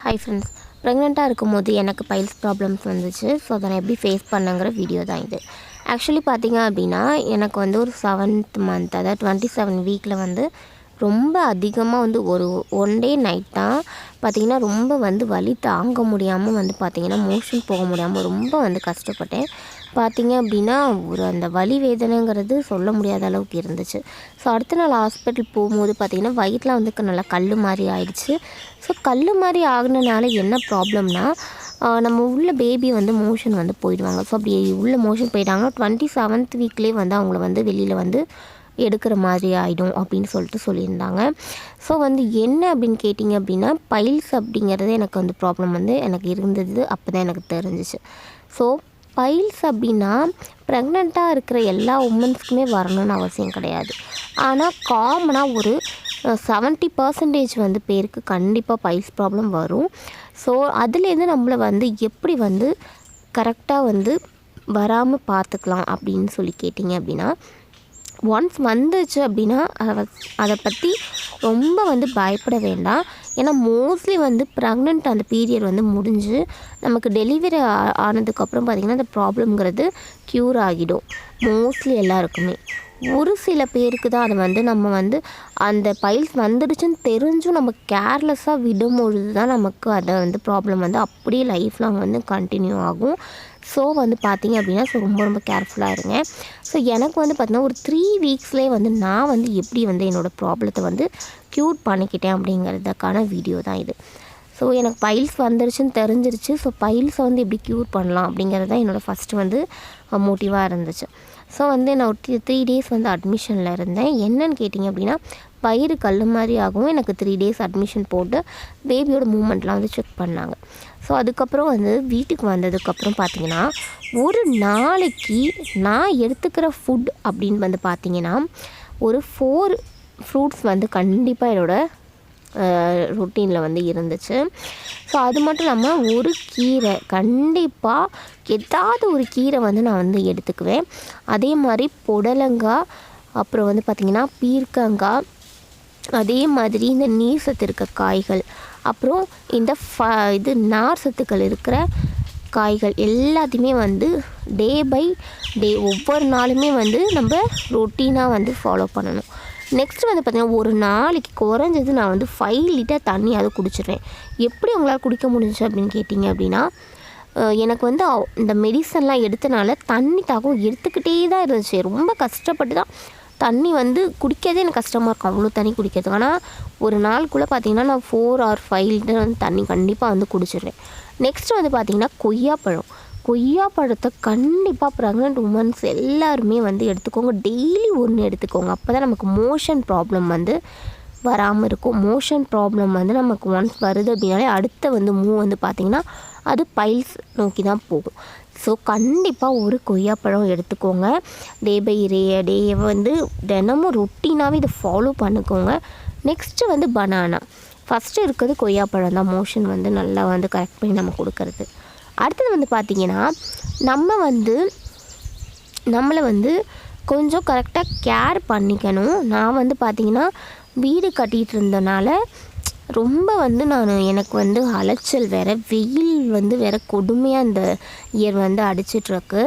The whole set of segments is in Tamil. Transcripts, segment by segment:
ஹை ஃப்ரெண்ட்ஸ் ப்ரெக்னெண்ட்டாக இருக்கும்போது எனக்கு பைல்ஸ் ப்ராப்ளம்ஸ் வந்துச்சு. ஸோ அதை நான் எப்படி ஃபேஸ் பண்ணுங்கிற வீடியோ தான் இது. ஆக்சுவலி பார்த்தீங்க அப்படின்னா எனக்கு வந்து ஒரு செவன்த் மந்த் அதாவது டுவெண்ட்டி செவன் வீக்கில் வந்து ரொம்ப அதிகமாக வந்து ஒரு ஒன் டே நைட் தான் பார்த்திங்கன்னா ரொம்ப வந்து வலி தாங்க முடியாமல் வந்து பார்த்திங்கன்னா மோஷன் போக முடியாமல் ரொம்ப வந்து கஷ்டப்பட்டேன். பார்த்திங்க அப்படின்னா ஒரு அந்த வலி வேதனைங்கிறது சொல்ல முடியாத அளவுக்கு இருந்துச்சு. ஸோ அடுத்த நாள் ஹாஸ்பிட்டல் போகும்போது பார்த்திங்கன்னா வயிற்றில் வந்து நல்லா கல் மாதிரி ஆயிடுச்சு. ஸோ கல் மாதிரி ஆகுனனால என்ன ப்ராப்ளம்னா நம்ம உள்ள பேபி வந்து மோஷன் வந்து போயிடுவாங்க. ஸோ அப்படி உள்ள மோஷன் போயிட்டாங்கன்னா டுவெண்ட்டி செவன்த் வீக்லேயே வந்து அவங்கள வந்து வெளியில் வந்து எடுக்கிற மாதிரி ஆகிடும் அப்படின்னு சொல்லிட்டு சொல்லியிருந்தாங்க. ஸோ வந்து என்ன அப்படின்னு கேட்டிங்க அப்படின்னா பைல்ஸ் அப்படிங்கிறது எனக்கு வந்து ப்ராப்ளம் வந்து எனக்கு இருந்தது அப்போ தான் எனக்கு தெரிஞ்சிச்சு. ஸோ பைல்ஸ் அப்படின்னா ப்ரெக்னெண்ட்டாக இருக்கிற எல்லா உமன்ஸ்க்குமே வரணும்னு அவசியம் கிடையாது. ஆனால் காமனாக ஒரு செவன்ட்டி பர்சன்டேஜ் வந்து பேருக்கு கண்டிப்பாக பைல்ஸ் ப்ராப்ளம் வரும். ஸோ அதுலேருந்து நம்மளை வந்து எப்படி வந்து கரெக்டாக வந்து வராமல் பார்த்துக்கலாம் அப்படின்னு சொல்லி கேட்டிங்க அப்படின்னா ஒன்ஸ் வந்துச்சு அப்படின்னா அதை அதை பற்றி ரொம்ப வந்து பயப்பட வேண்டாம். ஏன்னா மோஸ்ட்லி வந்து ப்ரெக்னென்ட் அந்த பீரியட் வந்து முடிஞ்சு நமக்கு டெலிவரி ஆனதுக்கப்புறம் பார்த்திங்கன்னா அந்த ப்ராப்ளம்ங்கிறது க்யூர் ஆகிடும். மோஸ்ட்லி எல்லாருக்குமே. ஒரு சில பேருக்கு தான் அது வந்து நம்ம வந்து அந்த பைல்ஸ் வந்துடுச்சுன்னு தெரிஞ்சும் நம்ம கேர்லெஸ்ஸாக விடும்பொழுது தான் நமக்கு அதை வந்து ப்ராப்ளம் வந்து அப்படியே லைஃப் லாங் வந்து கண்டினியூ ஆகும். ஸோ வந்து பார்த்தீங்க அப்படின்னா ஸோ ரொம்ப ரொம்ப கேர்ஃபுல்லாக இருங்க. ஸோ எனக்கு வந்து பார்த்தீங்கன்னா ஒரு த்ரீ வீக்ஸ்லேயே வந்து நான் வந்து எப்படி வந்து என்னோடய ப்ராப்ளத்தை வந்து க்யூர் பண்ணிக்கிட்டேன் அப்படிங்கிறதுக்கான வீடியோ தான் இது. ஸோ எனக்கு பைல்ஸ் வந்துருச்சுன்னு தெரிஞ்சிருச்சு. ஸோ பைல்ஸை வந்து எப்படி க்யூர் பண்ணலாம் அப்படிங்கிறது தான் என்னோடய ஃபஸ்ட்டு வந்து மோட்டிவாக இருந்துச்சு. ஸோ வந்து நான் ஒரு த்ரீ டேஸ் வந்து அட்மிஷனில் இருந்தேன். என்னன்னு கேட்டிங்க அப்படின்னா பயிறு கல் மாதிரி ஆகவும் எனக்கு த்ரீ டேஸ் அட்மிஷன் போட்டு பேபியோட மூமெண்ட்லாம் வந்து செக் பண்ணாங்க. ஸோ அதுக்கப்புறம் வந்து வீட்டுக்கு வந்ததுக்கப்புறம் பார்த்தீங்கன்னா ஒரு நாளைக்கு நான் எடுத்துக்கிற ஃபுட் அப்படின்னு வந்து பார்த்தீங்கன்னா ஒரு ஃபோர் ஃப்ரூட்ஸ் வந்து கண்டிப்பாக என்னோடய ரொட்டீனில் வந்து இருந்துச்சு. ஸோ அது மட்டும் இல்லாமல் ஒரு கீரை கண்டிப்பாக ஏதாவது ஒரு கீரை வந்து நான் வந்து எடுத்துக்குவேன். அதே மாதிரி புடலங்காய் அப்புறம் வந்து பார்த்திங்கன்னா பீர்க்கங்காய் அதே மாதிரி இந்த நீர் சத்து இருக்க காய்கள் அப்புறம் இந்த ஃப இது நார் சத்துக்கள் இருக்கிற காய்கள் எல்லாத்தையுமே வந்து டே பை டே ஒவ்வொரு நாளுமே வந்து நம்ம ரொட்டீனாக வந்து ஃபாலோ பண்ணணும். நெக்ஸ்ட் வந்து பார்த்திங்கன்னா ஒரு நாளைக்கு குறைஞ்சது நான் வந்து ஃபைவ் லிட்டர் தண்ணியாவது குடிச்சிடுவேன். எப்படி உங்களால் குடிக்க முடிஞ்சுச்சு அப்படின்னு கேட்டிங்க அப்படின்னா எனக்கு வந்து இந்த மெடிசன்லாம் எடுத்தனால தண்ணி தாக்கம் எடுத்துக்கிட்டே தான் இருந்துச்சு. ரொம்ப கஷ்டப்பட்டு தான் தண்ணி வந்து குடிக்கிறதே எனக்கு கஷ்டமாக இருக்கும். அவ்வளோ தண்ணி குடிக்கிறது ஆனால் ஒரு நாளுக்குள்ளே பார்த்தீங்கன்னா நான் ஃபோர் ஆர் ஃபைவ் லிட்டர் வந்து தண்ணி கண்டிப்பாக வந்து குடிச்சிடுவேன். நெக்ஸ்ட் வந்து பார்த்திங்கன்னா கொய்யாப்பழம். கொய்யாப்பழத்தை கண்டிப்பாக ப்ரெக்னென்ட் உமன்ஸ் எல்லாருமே வந்து எடுத்துக்கோங்க. டெய்லி ஒன்று எடுத்துக்கோங்க. அப்போ தான் நமக்கு மோஷன் ப்ராப்ளம் வந்து வராமல் இருக்கும். மோஷன் ப்ராப்ளம் வந்து நமக்கு ஒன்ஸ் வருது அப்படின்னாலே அடுத்த வந்து மூவ் வந்து பார்த்திங்கன்னா அது பைல்ஸ் நோக்கி தான் போகும். ஸோ கண்டிப்பாக ஒரு கொய்யாப்பழம் எடுத்துக்கோங்க. டே பை ரே டே வந்து தினமும் ரொட்டீனாகவே இதை ஃபாலோ பண்ணிக்கோங்க. நெக்ஸ்ட்டு வந்து பனானா ஃபஸ்ட்டு இருக்கிறது கொய்யாப்பழம் தான். மோஷன் வந்து நல்லா வந்து கரெக்ட் பண்ணி நம்ம கொடுக்கறது. அடுத்தது வந்து பார்த்திங்கன்னா நம்ம வந்து நம்மளை வந்து கொஞ்சம் கரெக்டாக கேர் பண்ணிக்கணும். நான் வந்து பார்த்திங்கன்னா வீடு கட்டிகிட்டு இருந்தனால ரொம்ப வந்து நான் எனக்கு வந்து அலைச்சல் வேறு வெயில் வந்து வேறு கொடுமையாக இந்த இயர் வந்து அடிச்சிட்ருக்கு.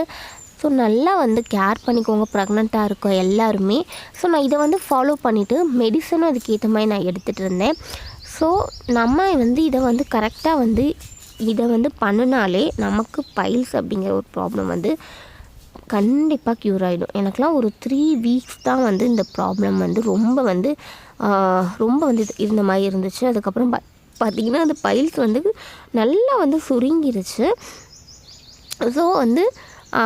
ஸோ நல்லா வந்து கேர் பண்ணிக்கோங்க ப்ரெக்னெண்ட்டாக இருக்கோம் எல்லாருமே. ஸோ நான் இதை வந்து ஃபாலோ பண்ணிவிட்டு மெடிசனும் அதுக்கேற்ற மாதிரி நான் எடுத்துகிட்டு இருந்தேன். ஸோ நம்ம வந்து இதை வந்து கரெக்டாக வந்து இதை வந்து பண்ணினாலே நமக்கு பைல்ஸ் அப்படிங்கிற ஒரு ப்ராப்ளம் வந்து கண்டிப்பாக க்யூர் ஆகிடும் எனக்குலாம் ஒரு த்ரீ வீக்ஸ் தான் வந்து இந்த ப்ராப்ளம் வந்து ரொம்ப வந்து ரொம்ப வந்து இது- இருந்த மாதிரி இருந்துச்சு. அதுக்கப்புறம் பார்த்திங்கன்னா அந்த பைல்ஸ் வந்து நல்லா வந்து சுருங்கிருச்சு. ஸோ வந்து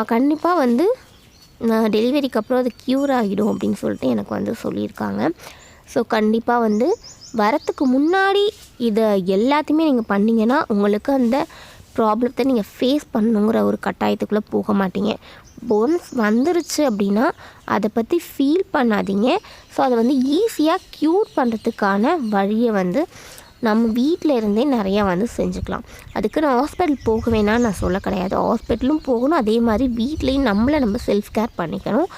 கண்டிப்பாக வந்து நான் டெலிவரிக்கு அப்புறம் அது க்யூர் ஆகிடும் அப்படின்னு சொல்லிட்டு எனக்கு வந்து சொல்லியிருக்காங்க. ஸோ கண்டிப்பாக வந்து வரத்துக்கு முன்னாடி இதை எல்லாத்தையுமே நீங்கள் பண்ணீங்கன்னா உங்களுக்கு அந்த ப்ராப்ளத்தை நீங்கள் ஃபேஸ் பண்ணணுங்கிற ஒரு கட்டாயத்துக்குள்ளே போக மாட்டீங்க. ஒன்ஸ் வந்துருச்சு அப்படின்னா அதை பற்றி ஃபீல் பண்ணாதீங்க. ஸோ அதை வந்து ஈஸியாக க்யூர் பண்ணுறதுக்கான வழியை வந்து நம்ம வீட்டில் இருந்தே நிறையா வந்து செஞ்சுக்கலாம். அதுக்கு நான் ஹாஸ்பிட்டல் போக வேணாம்னு நான் சொல்ல கிடையாது. ஹாஸ்பிட்டலும் போகணும். அதே மாதிரி வீட்லேயும் நம்மளை நம்ம செல்ஃப் கேர் பண்ணிக்கணும்.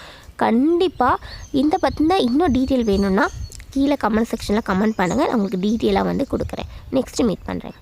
கண்டிப்பாக இந்த பற்றின இன்னும் டீட்டெயில் வேணும்னா கீழே கமெண்ட் செக்ஷனில் கமெண்ட் பண்ணுங்கள் நான் உங்களுக்கு டீட்டெயிலாக வந்து கொடுக்குறேன். நெக்ஸ்ட்டு மீட் பண்ணுறேன்